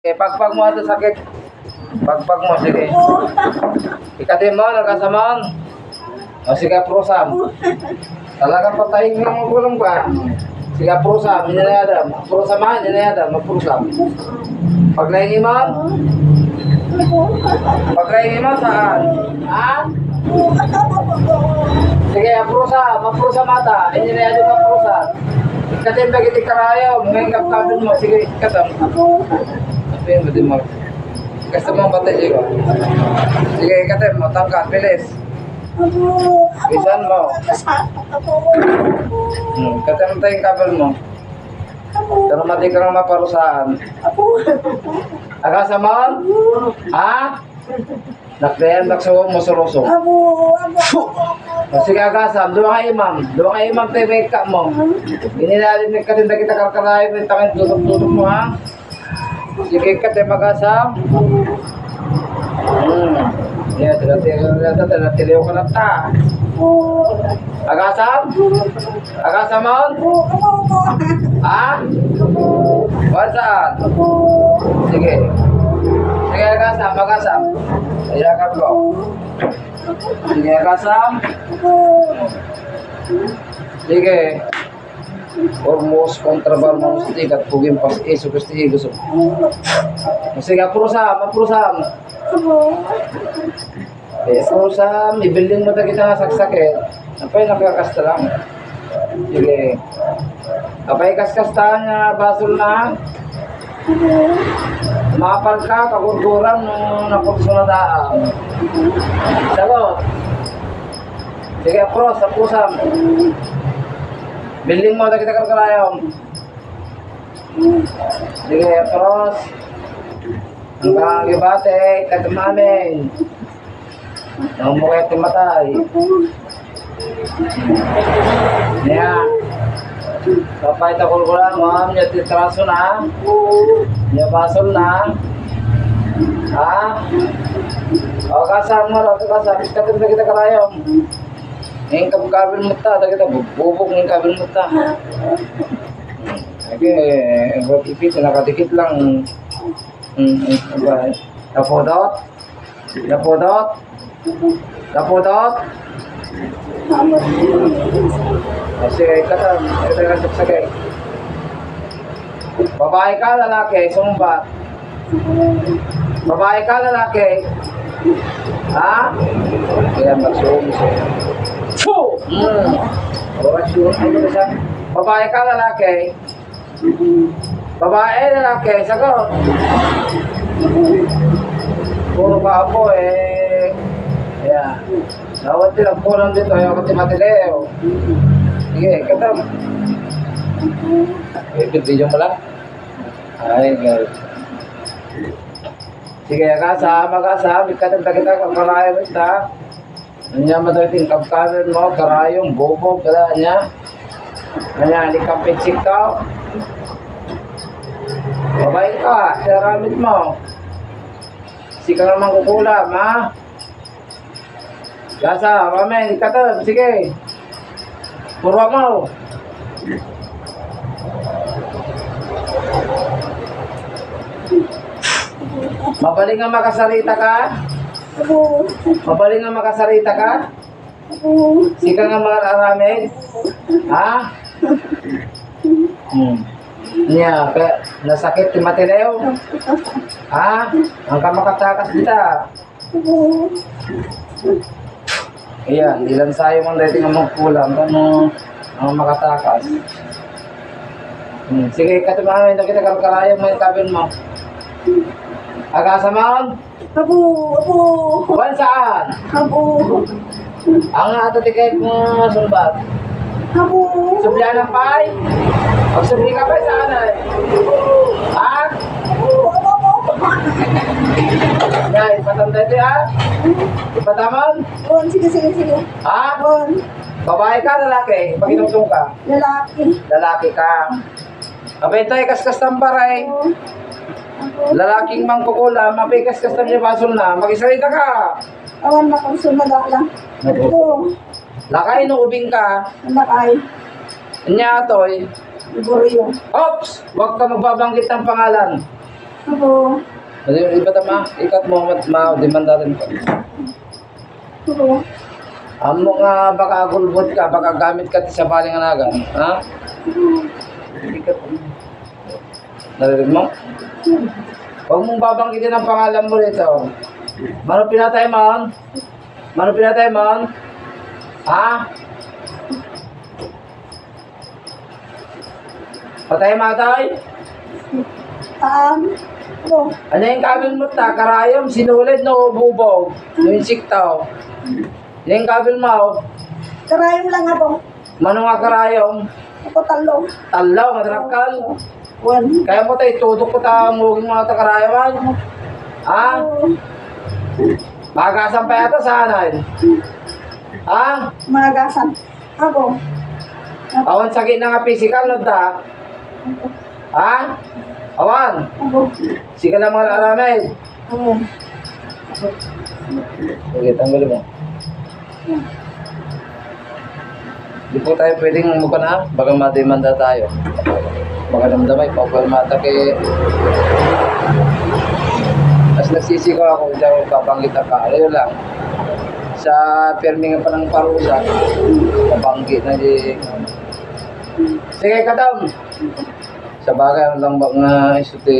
Eh, pagpag mo ito sakit. Pagpag mo, sige. Ikatin mo, nagkasamaan. O sige, prosam. Talagang patayin mo gulong ka. Sige, prosam. Hindi na yada. Prosaman, hindi na yada. Magprosam. Pag naingiman, pag naingiman, saan? Ha? Sige, aprusa. Maprusa mata. Hindi na yada maprusa. Ikatin ba kita karayo. Ngayon kapkabin mo. Sige, ikatam. Sabihin mo din mo. Gusto mo batay ko. Sige, ikatin mo. Tangkat, bilis. Bisan mo. Hmm, tayong kabel mo. Pero mati ka nga maparusaan. Agasa mo? Ha? Nakdayan, naksuwang mo sa roso. O sige, agasam. Dua ka imam. Dua ka imam tayo may ka mo. Inilalin ni katinda kita karkarayo. May tangin tulog-tulog mo ha. Sige, katin magasam. Hmm. Ya, tinatiliw ka na ta. Agasam? Agasam mo? Ha? Saan? Sige. Sige, agasam, agasam. Ayakap ko. Sige, agasam. Sige. Ormos kontra barmos tigat pugim pas isu pasti gusto. Sige, aprusam, aprusam. Eh, aprusam, ibuilding mo ta kita nga saksakit. Apay nakakasta lang. Sige. Apay kaskastahan nga basol na. Mapal ka, kakurkuran nung napagsunadaan. Sagot. Sige, apros, aprusam. Building mo ta kita karkarayom. Sige, apros. Hanggang ibate, katumamin. Nang mukha timatay. Niya. Kapay ta kulkulan mo, niya titraso na. Niya basol na. Ha? O kasam mo, o kasam. Iskatin na kita karayom. Ngayon kabukabin mo ta, kita bubuk ng kabin mo ta. Sige, eh, ipit, nakadikit lang. Hmm, hmm, ba? Napodot? Napodot? Napodot? Kasi ikaw ka, ito yung sagsagay. Babae ka, lalaki, sumbat. Babae ka, lalaki. Ha? Kaya mag-zoom Fu! Hmm. Orasyon, ano ba siya? Babae ka, lalaki. Babae, lalaki, sagot. Puro pa ako eh. Ayan. Dawat din ang pulang dito, ayaw ko timatileo. Sige, katam. Eh, video mo lang. Ay, guys. Sige, kasama, kasama. Ikatam na kita kung karayong ita. Anya madating kapkanan mo, karayong, bobo, kada niya. Anya, di kampitsik ka. Babay ka, sa ramit mo. Sika naman kukulam, ha? Gasa, ramen, katab, sige. Puro mo. Mabaling nga makasarita ka? Mabaling nga makasarita ka? Sika nga mga ramen? Ha? Hmm. Niya, kaya nasakit ti Matileo? Ha? Ang kamakatakas kita. Ayan, ilan sayo man dahil nga magkulang. Kano ang makatakas. Hmm. Sige, katumahan na kita karkarayang may kabin mo. Agasa man? Abu, abu, Kuwan saan? abu, Ang ato tikay mo sumbat. abu, Subya ng pay? Pag subli ka pa saan ay? Ha? Yan, ipatanda ito ha? Ipatamon? on, sige, sige, sige, Ha? Babae ka, lalaki? Pag inutong ka? lalaki, Lalaki ka. Abay tayo kaskas tamparay. Lalaking mangkukula, mabay kaskas tam niya basol na. Magisalita ka. awan na kang sumada lang, abu, Lakay no ubing ka. anak ay, Nya toy. iburyo, Ops! Huwag ka magbabanggit ng pangalan. Opo. Ano yung iba tama? Ikat mo, mat ma, demanda rin ko. Opo. Amo nga baka gulbot ka, baka gamit ka sa baling anagan. Ha? Ikat mo. Narinig mo? Huwag mong babanggitin ang pangalan mo rito. Mano pinatay mo? Mano pinatay mo? Ha? Patay matay? Um, opo. Ano yung kabil mo ta? Karayom, sinulid no bubog. Yung insiktaw. Yan yung kabil mo. Karayom lang ako. Mano nga karayom? Ako talong. Talaw, madrakal. One. Kaya mo tayo, tudok ko ta, muging mga takarayaman. Ha? Magasan pa yata sa anay. Ha? Mga gasan. Ako. Awan sakit na nga physical, no ta? Ha? Awan, Ako. sige na mga aramay. Ako. Sige, tanggalin mo. Di po tayo pwedeng mukha na, baka mademanda tayo. Baka damdamay, papalmata kay... Tapos nagsisiko ako, hindi ako papanggit na pa. Ayaw lang. Sa pirmi nga pa ng parusa, papanggit na di... Sige, katam! Sa bagay, ano lang ba nga isuti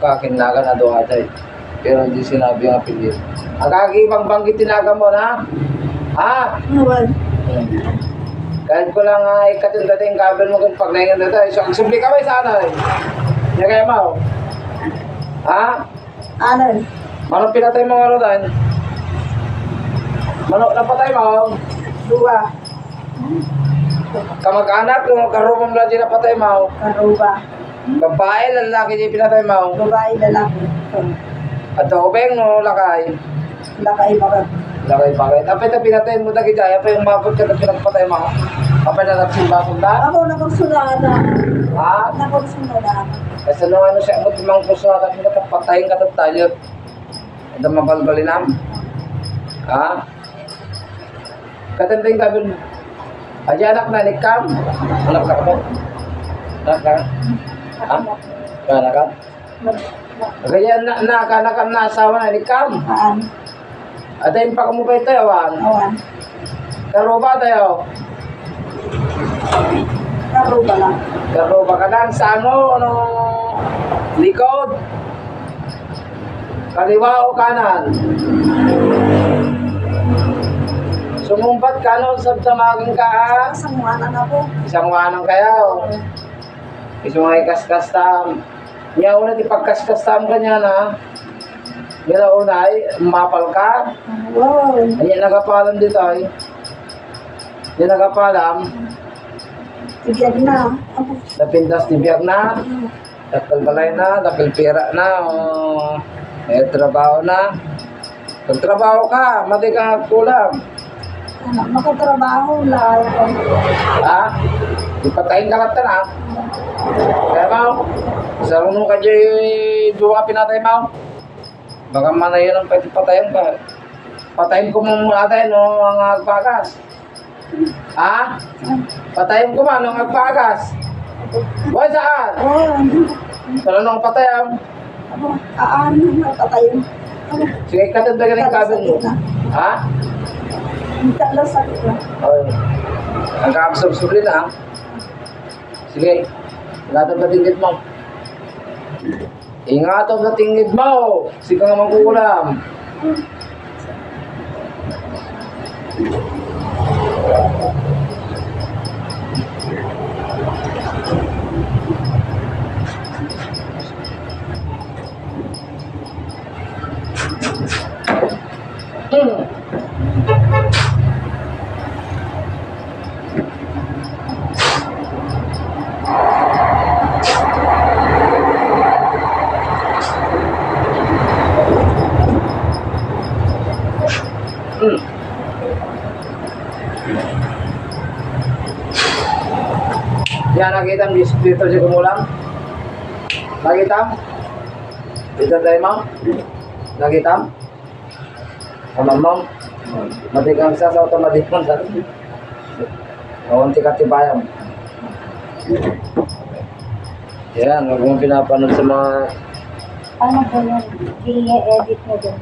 kakinaga na doon atay. Pero hindi sinabi ang apelyido. Ang kakibang banggit tinaga mo na? Ha? One. Kahit ko lang uh, ikatin dating kabel mo kung pagnahingan na tayo. So, ang subli ka ba sana eh? Hindi kaya mo? Ha? Ano? Manong pinatay mo ano dahil? Manong napatay mo? Dua. Kamag-anak, kung karumong lang din napatay mo. Karuba. Babae, lalaki din pinatay mo. Babae lalaki. At ubeng mo, lakay. Lakay mga. Lakay bakit? Apay na pinatay mo dagi dahil apay yung mabot ka na pinagpatay mo. Apay na nagsimba kong da. Ako nakagsulada. Ha? Nakagsulada. Kasi nung ano siya, mo timang puso na kami nakapatayin ka tayo. Ito mabalbalinam. Ha? Katandang kabil mo. Aja anak na ni Kam. Anak ka mo? Anak ka? Ha? Anak ka? Kaya na, na, na, na, na, asawa na ni Kam. Haan. At ayun pa kamo pa ito, awan. Awan. Karo ba tayo? Karuba lang. Karo ba ka lang sa mo? Ano? Likod? Kaliwa o kanan? Sumumpat ka no sa tamagin ka ha? Kasanguanan ako. Isang wanang kayo. Isang mga kaskas tam. Niya una di pagkaskas tam ka niya na. Nila una ay mapal ka. Wow. Ay nagapalam dito ay. Yan nagapalam. Tigyan na. Ako. Napintas tibiyag na. Dakal balay na, dakal pera na, oh, may trabaho na. Pag trabaho ka, mati ka kulang. Ano, makatrabaho lang. Ha? Ipatayin ka lang na. Kaya mo, sa runong ka dyan, doon ka pinatay mo. Baka manayon ang pwede patayin ka. Patayin ko mo muna tayo no, ang agpagas. Ha? Patayin ko man ang agpagas. Why saan? Sa nung patayan. ako. Aan. Nakatayo. Ako. Sige, katanda ka ng kabin mo. Ha? Kalasakit na. Okay. Nagkakasubsubli na. Sige. Ingatan sa tingid mo. Ingatan sa tingid mo. Sige nga magkukulam. Hmm. Yan, nakita mo dito si Kumulang? Nakita? Dito tayo mo? Nakita mo? Ama mo? Matikang sa automatic mo Kaunti ka tibayang. Yan, huwag mong pinapanood sa mga Paano ba yan? I-edit mo dun.